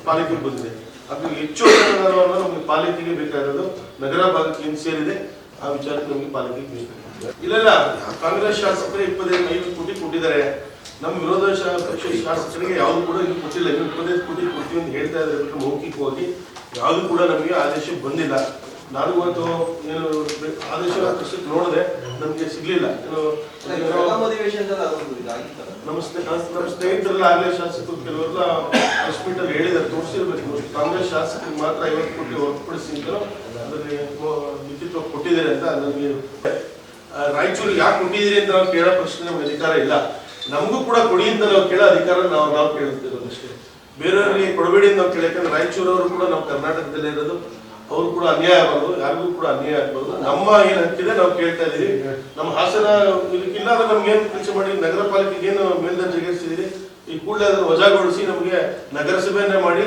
ಪಾಲಿಕೆ ಬಂದಿದೆ. ಅದು ಹೆಚ್ಚು ನಮಗೆ ಪಾಲಿಕೆಗೆ ಬೇಕಾಗಿರೋದು ನಗರ ಭಾಗಕ್ಕೆ ಸೇರಿದೆ. ಆ ವಿಚಾರಕ್ಕೆ ನಮಗೆ ಪಾಲಿಕೆಗೆ ಬೇಕು ಇಲ್ಲೆಲ್ಲ ಇಲ್ಲ, ಕಾಂಗ್ರೆಸ್ ಶಾಸಕರು ಇಪ್ಪತ್ತೈದು ಐದು ಕೋಟಿ ಕೊಟ್ಟಿದ್ದಾರೆ. ನಮ್ಮ ವಿರೋಧ ಪಕ್ಷ ಶಾಸಕರಿಗೆ ಯಾವುದು ಕೂಡ ಇಲ್ಲಿ ಕೊಟ್ಟಿಲ್ಲ. ಇಪ್ಪತ್ತೈದು ಕೋಟಿ ಕೊಡ್ತೀವಿ ಅಂತ ಹೇಳ್ತಾ ಇದ್ದಾರೆ. ಮೌಖಿಕವಾಗಿ ಯಾವುದು ಕೂಡ ನಮಗೆ ಆದೇಶ ಬಂದಿಲ್ಲ. ನಾನು ಇವತ್ತು ಏನು ಆದೇಶ ಪ್ರಸ್ತುತ ನೋಡಿದೆ ನಮಗೆ ಸಿಗ್ಲಿಲ್ಲ. ಏನು ನಮ್ಮ ನಮ್ಮ ಸ್ನೇಹಿತರೆಲ್ಲ ಆಗಲೇ ಶಾಸಕರು ಕೆಲವರೆಲ್ಲ ಹಾಸ್ಪಿಟಲ್ ಹೇಳಿದ್ದಾರೆ ತೋರಿಸಿರ್ಬೇಕು ಕಾಂಗ್ರೆಸ್ ಶಾಸಕರಿಗೆ ಮಾತ್ರ ಐವತ್ತು ಕೋಟಿ ಹೊರತುಪಡಿಸಿ ಅದ್ರಲ್ಲಿ ಲಿಖಿತವಾಗಿ ಕೊಟ್ಟಿದ್ದಾರೆ ಅಂತ ನನಗೆ ಆ, ರಾಯಚೂರಿಗೆ ಯಾಕೆ ಕೊಟ್ಟಿದ್ದೀರಿ ಅಂತ ನಾವು ಕೇಳೋ ಪ್ರಶ್ನೆ ನಮ್ಗೆ ಅಧಿಕಾರ ಇಲ್ಲ. ನಮಗೂ ಕೂಡ ಕೊಡಿ ಅಂತ ನಾವು ಕೇಳೋ ಅಧಿಕಾರ ನಾವು ನಾವು ಕೇಳುತ್ತಿರೋದು ಅಷ್ಟೇ. ಬೇರೆಯವರಿಗೆ ಕೊಡಬೇಡಿ ಅಂತ ನಾವು ಕೇಳಕ್ಕೆ ರಾಯಚೂರವರು ಕೂಡ ನಾವು ಕರ್ನಾಟಕದಲ್ಲೇ ಇರೋದು. ಅವ್ರು ಕೂಡ ಅನ್ಯಾಯ ಆಗಬಾರ್ದು ಯಾರಿಗೂ ಕೂಡ ಅನ್ಯಾಯ ಆಗ್ಬಾರ್ದು. ನಮ್ಮ ಏನ್ ಹಕ್ಕಿದೆ ನಾವು ಕೇಳ್ತಾ ಇದೀವಿ. ನಮ್ಮ ಹಾಸನ ಇದಕ್ಕಿಲ್ಲ ಅಂದ್ರೆ ನಮ್ಗೆ ಏನು ಕೆಲಸ ಮಾಡಿ ನಗರ ಪಾಲಿಕೆಗೆ ಏನು ಮೇಲ್ದರ್ಜೆಗೇರಿಸಿದಿರಿ ಈ ಕೂಡಲೇ ಅದನ್ನು ವಜಾಗೊಳಿಸಿ ನಮಗೆ ನಗರಸಭೆಯನ್ನೇ ಮಾಡಿ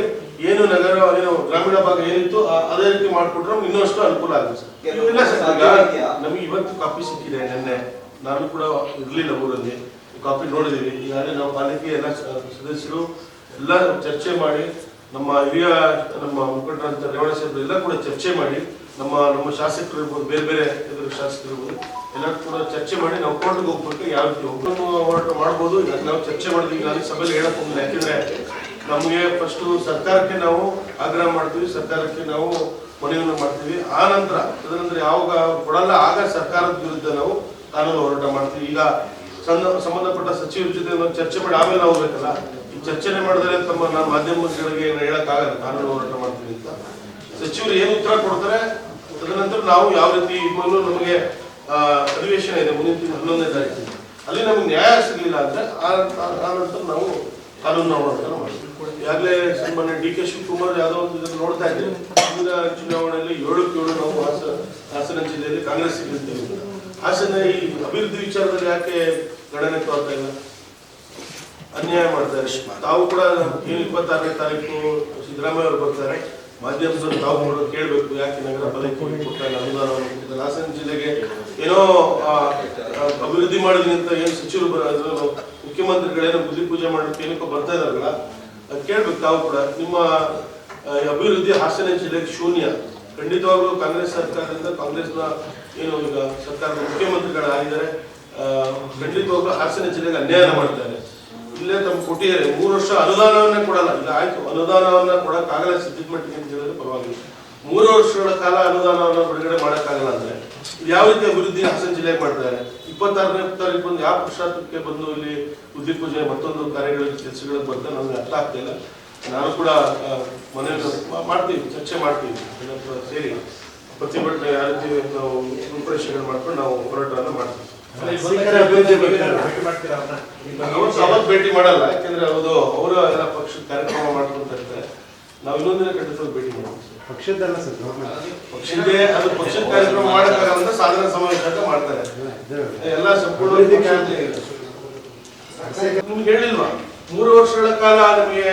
ಏನು ನಗರ ಏನು ಗ್ರಾಮೀಣ ಭಾಗ ಏನಿತ್ತು ಅದೇ ರೀತಿ ಮಾಡಿಕೊಟ್ರೆ ನಮ್ಗೆ ಇನ್ನಷ್ಟು ಅನುಕೂಲ ಆಗುತ್ತೆ ಸರ್. ಇಲ್ಲ ಸರ್ ಈಗ ನಮಗೆ ಇವತ್ತು ಕಾಪಿ ಸಿಕ್ಕಿದೆ ನಿನ್ನೆ. ನಾನು ಕೂಡ ಇರಲಿಲ್ಲ ಊರಲ್ಲಿ. ಕಾಪಿ ನೋಡಿದೀವಿ. ಈಗಾಗಲೇ ನಾವು ಪಾಲಿಕೆ ಎಲ್ಲ ಸದಸ್ಯರು ಎಲ್ಲ ಚರ್ಚೆ ಮಾಡಿ ನಮ್ಮ ಹಿರಿಯ, ನಮ್ಮ ಮುಖಂಡರಂತ ರೇವಣ ಸಾಹೇಬ್ರು ಎಲ್ಲ ಕೂಡ ಚರ್ಚೆ ಮಾಡಿ, ನಮ್ಮ ನಮ್ಮ ಶಾಸಕರು ಇರ್ಬೋದು, ಬೇರೆ ಬೇರೆ ಇದ್ರ ಶಾಸಕರು ಇರ್ಬೋದು, ಎಲ್ಲರೂ ಕೂಡ ಚರ್ಚೆ ಮಾಡಿ ನಾವು ಕೋರ್ಟ್ಗೆ ಹೋಗ್ಬೇಕು, ಯಾವ ರೀತಿ ಹೋಗ್ಬೇಕು ಹೋರಾಟ ಮಾಡ್ಬೋದು ನಾವು ಚರ್ಚೆ ಮಾಡಿದ್ವಿ ನಾನು ಸಭೆಯಲ್ಲಿ ಹೇಳಕ್ ಹೋಗಿಲ್ಲ ಯಾಕೆಂದ್ರೆ ನಮಗೆ ಫಸ್ಟ್ ಸರ್ಕಾರಕ್ಕೆ ನಾವು ಆಗ್ರಹ ಮಾಡ್ತೀವಿ, ಸರ್ಕಾರಕ್ಕೆ ನಾವು ಮನವಿಯನ್ನು ಮಾಡ್ತೀವಿ. ಆ ನಂತರ, ತದನಂತರ ಯಾವಾಗ ಕೊಡಲ್ಲ, ಆಗ ಸರ್ಕಾರದ ವಿರುದ್ಧ ನಾವು ಕಾನೂನು ಹೋರಾಟ ಮಾಡ್ತೀವಿ. ಈಗ ಸಂಬಂಧಪಟ್ಟ ಸಚಿವರ ಜೊತೆ ಚರ್ಚೆ ಮಾಡಿ ಆಮೇಲೆ ನಾವು ಹೋಗ್ಬೇಕಲ್ಲ. ಈ ಚರ್ಚೆನೆ ಮಾಡಿದರೆ ತಮ್ಮ ನಾನು ಮಾಧ್ಯಮಗಳಿಗೆ ಹೇಳಕ್ಕಾಗಲ್ಲ ಕಾನೂನು ಹೋರಾಟ ಮಾಡ್ತೀವಿ ಅಂತ. ಸಚಿವರು ಏನು ಉತ್ತರ ಕೊಡ್ತಾರೆ, ತದನಂತರ ನಾವು ಯಾವ ರೀತಿ ಇವಾಗಲೂ ನಮಗೆ ಅಧಿವೇಶನ ಇದೆ, ಮುಂದಿನ ತಿಂಗಳು ಹನ್ನೊಂದನೇ ತಾರೀಕು. ಅಲ್ಲಿ ನಮಗೆ ನ್ಯಾಯ ಸಿಗಲಿಲ್ಲ ಅಂದ್ರೆ ಆ ನಂತರ ನಾವು ಕಾನೂನು ಹೋರಾಟ ಮಾಡ್ತೀವಿ. ಈಗಾಗಲೇ ಸನ್ಮಾನ್ಯ ಡಿ ಕೆ ಶಿವಕುಮಾರ್ ಯಾವುದೋ ಒಂದು ಇದನ್ನು ನೋಡ್ತಾ ಇದ್ದೀವಿ ಮುಂದಿನ ಚುನಾವಣೆಯಲ್ಲಿ ಏಳಕ್ಕೆ ಏಳು ನಾವು ಹಾಸನ ಹಾಸನ ಜಿಲ್ಲೆಯಲ್ಲಿ ಕಾಂಗ್ರೆಸ್ ಸಿಗುತ್ತೇವೆ ಹಾಸನ ಈ ಅಭಿವೃದ್ಧಿ ವಿಚಾರದಲ್ಲಿ ಯಾಕೆ ಗಣನೆ ತೋರ್ತಾ ಇಲ್ಲ? ಅನ್ಯಾಯ ಮಾಡ್ತಾರೆ. ತಾವು ಕೂಡ ಏನು ಇಪ್ಪತ್ತಾರನೇ ತಾರೀಕು ಸಿದ್ದರಾಮಯ್ಯ ಅವರು ಬರ್ತಾರೆ. ಮಾಧ್ಯಮದವರು ತಾವು ಮಾಡೋದು ಕೇಳಬೇಕು, ಯಾಕೆ ನಗರ ಪಾಲಿಕೆ ಕೊಟ್ಟಾಗ ಅನುದಾನವನ್ನು ಕೊಟ್ಟಿದ್ದಾರೆ ಹಾಸನ ಜಿಲ್ಲೆಗೆ ಏನೋ ಅಭಿವೃದ್ಧಿ ಮಾಡಿದ್ರಿ ಅಂತ ಏನು ಸಚಿವರು ಬರೋದು ಮುಖ್ಯಮಂತ್ರಿಗಳೇನೋ ಬುದ್ಧಿ ಪೂಜೆ ಮಾಡಲಿಕ್ಕೆ ಏನಕ್ಕೋ ಬರ್ತಾ ಇದಾರಲ್ಲ ಕೇಳ್ಬೇಕು ತಾವು ಕೂಡ. ನಿಮ್ಮ ಅಭಿವೃದ್ಧಿ ಹಾಸನ ಜಿಲ್ಲೆಗೆ ಶೂನ್ಯ. ಖಂಡಿತವಾಗ್ಲೂ ಕಾಂಗ್ರೆಸ್ ಸರ್ಕಾರದಿಂದ ಕಾಂಗ್ರೆಸ್ನ ಏನು ಈಗ ಸರ್ಕಾರದ ಮುಖ್ಯಮಂತ್ರಿಗಳಾಗಿದ್ದಾರೆ ಖಂಡಿತವಾಗ್ಲೂ ಹಾಸನ ಜಿಲ್ಲೆಗೆ ಅನ್ಯಾಯ ಮಾಡ್ತಾರೆ. ಇಲ್ಲೇ ತಮ್ಮ ಕೊಟ್ಟಿದ್ದಾರೆ. ಮೂರು ವರ್ಷ ಅನುದಾನವನ್ನೇ ಕೊಡಲ್ಲ. ಇಲ್ಲ ಆಯ್ತು, ಅನುದಾನವನ್ನ ಕೊಡಕ್ಕಾಗಲ್ಲ ಸಿದ್ಧಿತ ಮಟ್ಟಿಗೆ ಅಂತ ಹೇಳಿದ್ರೆ ಪರವಾಗಿಲ್ಲ. ಮೂರು ವರ್ಷಗಳ ಕಾಲ ಅನುದಾನವನ್ನ ಬಿಡುಗಡೆ ಮಾಡಕ್ಕಾಗಲ್ಲ ಅಂದ್ರೆ ಯಾವ ರೀತಿ ಅಭಿವೃದ್ಧಿ ಹಾಸನ ಜಿಲ್ಲೆ ಮಾಡ್ತಾರೆ ಇಪ್ಪತ್ತಾರನೇ ತಾರೀಕು ಬಂದು ಯಾವ ಪುರುಷಾರ್ಥಕ್ಕೆ ಬಂದು ಇಲ್ಲಿ ಉದ್ದಿ ಪೂಜೆ ಮತ್ತೊಂದು ಕಾರ್ಯಗಳಿಗೆ ಚರ್ಚೆಗಳು ಬರ್ತದೆ ನಮ್ಗೆ ಅರ್ಥ ಆಗ್ತಾ ಇಲ್ಲ. ನಾನು ಕೂಡ ಮನೆಯಲ್ಲಿ ಮಾಡ್ತೀವಿ, ಚರ್ಚೆ ಮಾಡ್ತೀವಿ. ಸೇರಿ ಪ್ರತಿಭಟನೆ ಯಾವ ರೀತಿ ನಾವು ರೂಪರೇಷೆಗಳು ಮಾಡ್ಕೊಂಡು ನಾವು ಹೋರಾಟವನ್ನು ಮಾಡ್ತೀವಿ. ಭೇಟಿ? ಅವತ್ತು ಮಾಡಲ್ಲ ಯಾಕಂದ್ರೆ ಅವರು ಅವರ ಎಲ್ಲ ಪಕ್ಷದ ಕಾರ್ಯಕ್ರಮ ಮಾಡ್ಕೊಂತ ಇರ್ತಾರೆ ನಾವು ಇನ್ನೊಂದಿನ ಖಂಡಿತ ಭೇಟಿ ಮಾಡ್ತೀವಿ ಪಕ್ಷದ್ದಲ್ಲ ಸರ್ ಪಕ್ಷದೇ ಅದು ಪಕ್ಷದ ಕಾರ್ಯಕ್ರಮ ಮಾಡ್ತಾರೆ ಅಂತ ಸಾಧನ ಸಮಾವೇಶ ಅಂತ ಮಾಡ್ತಾರೆ ಎಲ್ಲ ಸಂಪೂರ್ಣ ನಿಮ್ಗೆ ಹೇಳಿಲ್ವಾ? ಮೂರು ವರ್ಷಗಳ ಕಾಲ ನಮಗೆ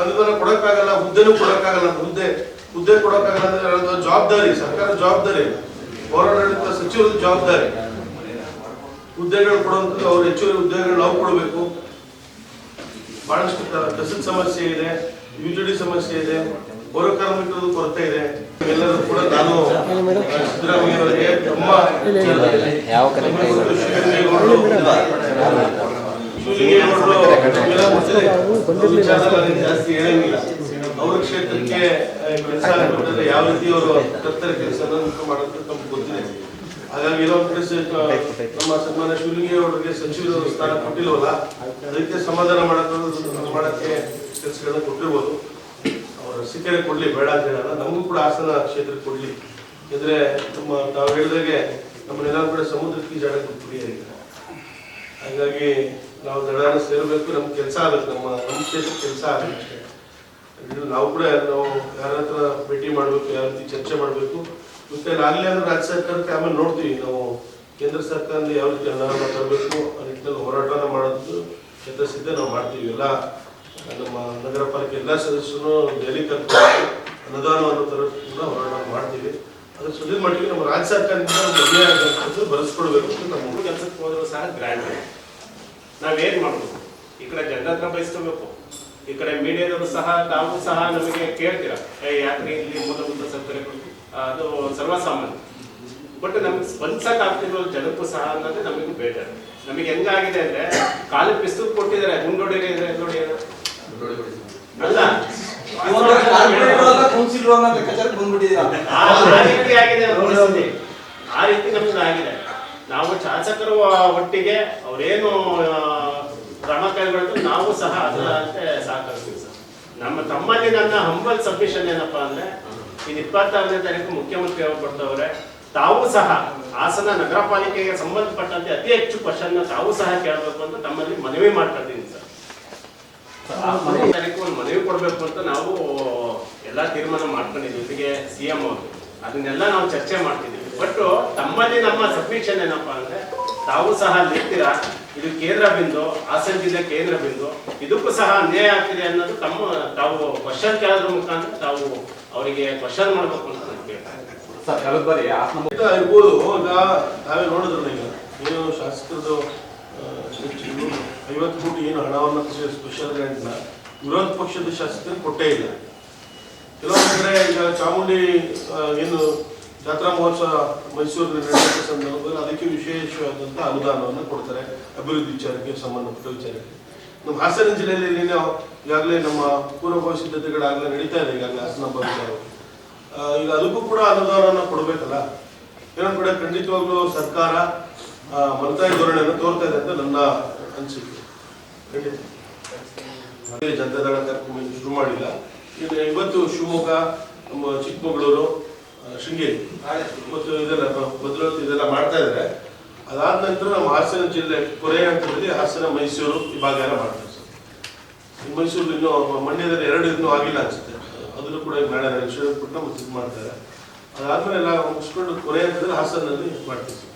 ಅನುದಾನ ಕೊಡಕ್ಕಾಗಲ್ಲ ಹುದ್ದೆನೂ ಕೊಡಕ್ಕಾಗಲ್ಲ ಹುದ್ದೆ ಹುದ್ದೆ ಕೊಡಕ್ಕಾಗಲ್ಲ ಅಂದ್ರೆ ಜವಾಬ್ದಾರಿ ಸರ್ಕಾರ ಜವಾಬ್ದಾರಿ. ಪೌರಾಡಳಿತ ಸಚಿವರ ಜವಾಬ್ದಾರಿ. ಹುದ್ದೆಗಳು ಕೊಡುವಂಥದ್ದು ಅವ್ರು ಹೆಚ್ಚುವರಿ ಉದ್ಯೋಗಗಳು ನಾವು ಕೊಡಬೇಕು. ಬಹಳಷ್ಟು ತರ ಕಸದ ಸಮಸ್ಯೆ ಇದೆ ಯುಜಿಡಿ ಸಮಸ್ಯೆ ಇದೆ ಪೌರ ಕಾರ್ಮಿಕರ ಕೊರತೆ ಇದೆ. ಎಲ್ಲರೂ ಕೂಡ ನಾನು ಸಿದ್ದರಾಮಯ್ಯ ಅವರಿಗೆ ತುಂಬ ಯಾವ ಕನೆಕ್ಟ್ ಜಾಸ್ತಿ ಹೇಳಂಗಿಲ್ಲ. ಅವ್ರ ಕ್ಷೇತ್ರಕ್ಕೆ ಕೆಲಸ ಯಾವ ರೀತಿ ಅವರು ಕತ್ತರ ಕೆಲಸ ಮಾಡೋದು ಗೊತ್ತಿದೆ ಹಾಗಾಗಿ ಇರೋ ಕಡೆ ನಮ್ಮ ಸನ್ಮಾನ್ಯ ಶಿವಲಿಂಗಿ ಅವರಿಗೆ ಸಚಿವರು ಸ್ಥಾನ ಕೊಟ್ಟಿಲ್ವಲ್ಲ ಅದಕ್ಕೆ ಸಮಾಧಾನ ಮಾಡಕ್ಕೆ ಮಾಡಕ್ಕೆ ಕೆಲಸಗಳನ್ನ ಕೊಟ್ಟಿರ್ಬೋದು. ಅವರ ಸಿಕ್ಕರೆ ಕೊಡ್ಲಿ ಬೇಡ ಅಂತ ಹೇಳಲ್ಲ. ನಮಗೂ ಕೂಡ ಹಾಸನ ಕ್ಷೇತ್ರಕ್ಕೆ ಕೊಡ್ಲಿ. ಯಾಕಂದ್ರೆ ನಮ್ಮ ತಾವು ಹೇಳಿದಾಗೆ ನಮ್ಮ ಎಲ್ಲ ಕೂಡ ಸಮುದ್ರಕ್ಕೆ ಈಜಾಡಕ್ಕೆ ಕುಡಿಯೋದಿಲ್ಲ ಹಾಗಾಗಿ ನಾವು ದಡಾನ ಸೇರಬೇಕು ನಮ್ಮ ಕೆಲಸ ಆಗುತ್ತೆ ನಮ್ಮ ನಮ್ಮ ಕ್ಷೇತ್ರಕ್ಕೆ ಕೆಲಸ ಆಗುತ್ತೆ ನಾವು ಕೂಡ ನಾವು ಯಾರ ಹತ್ರ ಭೇಟಿ ಮಾಡಬೇಕು ಯಾವ ರೀತಿ ಚರ್ಚೆ ಮಾಡಬೇಕು ಮತ್ತೆ ಆಗಲೇ ರಾಜ್ಯ ಸರ್ಕಾರಕ್ಕೆ ಆಮೇಲೆ ನೋಡ್ತೀವಿ. ನಾವು ಕೇಂದ್ರ ಸರ್ಕಾರದಿಂದ ಯಾವ ರೀತಿ ಅನುದಾನ ತರಬೇಕು, ಆ ನಿಟ್ಟಿನಲ್ಲಿ ಹೋರಾಟನ ಮಾಡೋದು ಸಿದ್ಧ ನಾವು ಮಾಡ್ತೀವಿ. ಎಲ್ಲ ನಮ್ಮ ನಗರ ಪಾಲಿಕೆ ಎಲ್ಲ ಸದಸ್ಯರು ದೆಹಲಿ ಕರ್ಕೊಂಡು ಅನುದಾನವನ್ನು ಕೂಡ ಹೋರಾಟ ಮಾಡ್ತೀವಿ. ಅದ್ರ ಸುದ್ದಿ ಮಟ್ಟಿಗೆ ನಮ್ಮ ರಾಜ್ಯ ಸರ್ಕಾರದಿಂದ ಅನ್ಯಾಯ ಆಗಿರ್ತಕ್ಕಂಥದ್ದು ಅಂತ ನಮ್ಮ ಕೆಲಸಕ್ಕೆ ಹೋದ್ರೆ ಸಹ ಗ್ರ್ಯಾಂಡ್ ನಾವೇನ್ ಮಾಡ್ಬೋದು? ಈ ಕಡೆ ಜನರ ಬಯಸ್ಕೋಬೇಕು. ಈ ಕಡೆ ಮೀಡಿಯಾದವರು ಸಹ, ನಾವು ಸಹ ನಮಗೆ ಕೇಳ್ತೀರಾ? ಯಾಕೆ ಇಲ್ಲಿ ಮೂಲಭೂತ ಸೌಕರ್ಯಗಳು? ಅದು ಸರ್ವಸಾಮಾನ್ಯ. ಬಟ್ ನಮ್ಗೆ ಸ್ಪಂದಿಸಕ್ ಆಗ್ತಿರೋ ಜನಕ್ಕೂ ಸಹ ಅನ್ನೋದು ನಮಗೆ ಬೇಟರ್ ನಮಗೆ ಹೆಂಗಾಗಿದೆ ಅಂದ್ರೆ ಕಾಲು ಪಿಸ್ತೂಲ್ ಕೊಟ್ಟಿದ್ದಾರೆ ಇದೆ, ನೋಡಿ. ಅಲ್ಲ. ಆ ರೀತಿ ನಮ್ಗೆ ಆಗಿದೆ. ನಾವು ಶಾಸಕರು ಒಟ್ಟಿಗೆ ಅವ್ರೇನು ಕ್ರಮ ಕೈಗೊಳ್ಳಿದ್ರು ನಾವು ಸಹ ಅದರಂತೆ ಸಹಕರಿಸ್ತೀವಿ ಸರ್. ನಮ್ಮ ತಮ್ಮಲ್ಲಿ ನನ್ನ ಹಂಬಲ್ ಸಬ್ಮಿಷನ್ ಏನಪ್ಪಾ ಅಂದ್ರೆ ಇದು ಇಪ್ಪತ್ತಾರನೇ ತಾರೀಕು ಮುಖ್ಯಮಂತ್ರಿ ಅವರು ಕೊಡ್ತವ್ರೆ ತಾವು ಸಹ ಹಾಸನ ನಗರ ಪಾಲಿಕೆಗೆ ಸಂಬಂಧಪಟ್ಟಂತೆ ಅತಿ ಹೆಚ್ಚು ಕ್ವಶನ್ ತಾವು ಸಹ ಕೇಳಬೇಕು ಅಂತ ತಮ್ಮಲ್ಲಿ ಮನವಿ ಮಾಡ್ಕೊಳ್ತೀನಿ ಸರ್. ಹದಿನೈದು ತಾರೀಕು ಒಂದು ಮನವಿ ಕೊಡಬೇಕು ಅಂತ ನಾವು ಎಲ್ಲ ತೀರ್ಮಾನ ಮಾಡ್ಕೊಂಡಿದ್ವಿ ಜೊತೆಗೆ ಸಿ ಎಂ ಅವರು. ಅದನ್ನೆಲ್ಲ ನಾವು ಚರ್ಚೆ ಮಾಡ್ತಿದ್ದೀವಿ. ಬಟ್ ತಮ್ಮಲ್ಲಿ ನಮ್ಮ ಸಬ್ಮಿಷನ್ ಏನಪ್ಪಾ ಅಂದ್ರೆ ತಾವು ಸಹ ನಿಂತೀರಾ? ಇದು ಕೇಂದ್ರ ಬಿಂದು ಹಾಸನ ಜಿಲ್ಲೆ ಕೇಂದ್ರ ಬಿಂದು. ಇದಕ್ಕೂ ಸಹ ಅನ್ಯಾಯ ಆಗ್ತಿದೆ ಅನ್ನೋದು ತಮ್ಮ ತಾವು ಕ್ವಶನ್ ಕೇಳೋದ್ರ ಮುಖಾಂತರ ತಾವು ಅವರಿಗೆ ಕ್ವಶನ್ ಮಾಡಬೇಕು ಅಂತ ನಾನು ಕೇಳ್ತಾ ಇರ್ಬೋದು. ಈಗ ನಾವೇ ನೋಡಿದ್ರಲ್ಲ ಈಗ. ಏನು ಶಾಸಕರದು ಐವತ್ತು ಕೋಟಿ ಏನು ಹಣವನ್ನು ಸ್ಪೆಷಲ್ ಗ್ರಾಂಟ್ನ ವಿರೋಧ ಪಕ್ಷದ ಶಾಸಕರು ಕೊಟ್ಟೇ ಇಲ್ಲ. ಕೆಲವೊಂದು ಕಡೆ ಈಗ ಚಾಮುಂಡಿ ಏನು ಜಾತ್ರಾ ಮಹೋತ್ಸವ ಮೈಸೂರಿನ ಸಂದರ್ಭದಲ್ಲಿ ಅದಕ್ಕೆ ವಿಶೇಷವಾದಂಥ ಅನುದಾನವನ್ನು ಕೊಡ್ತಾರೆ. ಅಭಿವೃದ್ಧಿ ವಿಚಾರಕ್ಕೆ ಸಂಬಂಧಪಟ್ಟ ವಿಚಾರಕ್ಕೆ. ನಮ್ಮ ಹಾಸನ ಜಿಲ್ಲೆಯಲ್ಲಿ ನಾವು ಈಗಾಗಲೇ ನಮ್ಮ ಪೂರ್ವ ಸಿದ್ಧತೆಗಳಾಗಲೇ ನಡೀತಾ ಇದೆ ಈಗಾಗಲೇ ಹಾಸನ ವಿಚಾರ. ಈಗ ಅದಕ್ಕೂ ಕೂಡ ಅನುದಾನವನ್ನು ಕೊಡಬೇಕಲ್ಲ? ಏನೋ ಕಡೆ ಖಂಡಿತವಾಗ್ಲೂ ಸರ್ಕಾರ ಮಲತಾಯಿ ಧೋರಣೆಯನ್ನು ತೋರ್ತಾ ಇದೆ ಅಂತ ನನ್ನ ಅನಿಸಿಕೆ. ಖಂಡಿತ. ಹಾಗೆ ಜನತಾದಳ ಕಾರ್ಯಕ್ರಮ ಶುರು ಮಾಡಿಲ್ಲ. ಇವತ್ತು ಶಿವಮೊಗ್ಗ, ನಮ್ಮ ಚಿಕ್ಕಮಗಳೂರು ಶೃಂಗೇರಿ. ಮತ್ತು ಇದೆಲ್ಲ ಭದ್ರಾವತಿ ಇದೆಲ್ಲ ಮಾಡ್ತಾ ಇದ್ದಾರೆ ಅದಾದ ನಂತರ ನಾವು ಹಾಸನ ಜಿಲ್ಲೆ ಕೊನೆಯ ಹಂತದಲ್ಲಿ ಹಾಸನ, ಮೈಸೂರು ಈ ಭಾಗ ಎಲ್ಲ ಮಾಡ್ತಾರೆ ಸರ್ ಮೈಸೂರು ಇನ್ನೂ ಮಂಡ್ಯದಲ್ಲಿ ಎರಡು ಇನ್ನೂ ಆಗಿಲ್ಲ ಅನ್ಸುತ್ತೆ. ಅದನ್ನು ಕೂಡ ನಾಳೆ ಶ್ರೀರಂಗಪಟ್ಟಣ ಮತ್ತು ಇದು ಮಾಡ್ತಾರೆ. ಅದಾದ್ಮೇಲೆ ಎಲ್ಲ ಮುಗಿಸ್ಕೊಂಡು ಕೊನೆಯ ಹಂತದಲ್ಲಿ ಹಾಸನಲ್ಲಿ ಮಾಡ್ತೀವಿ ಸರ್.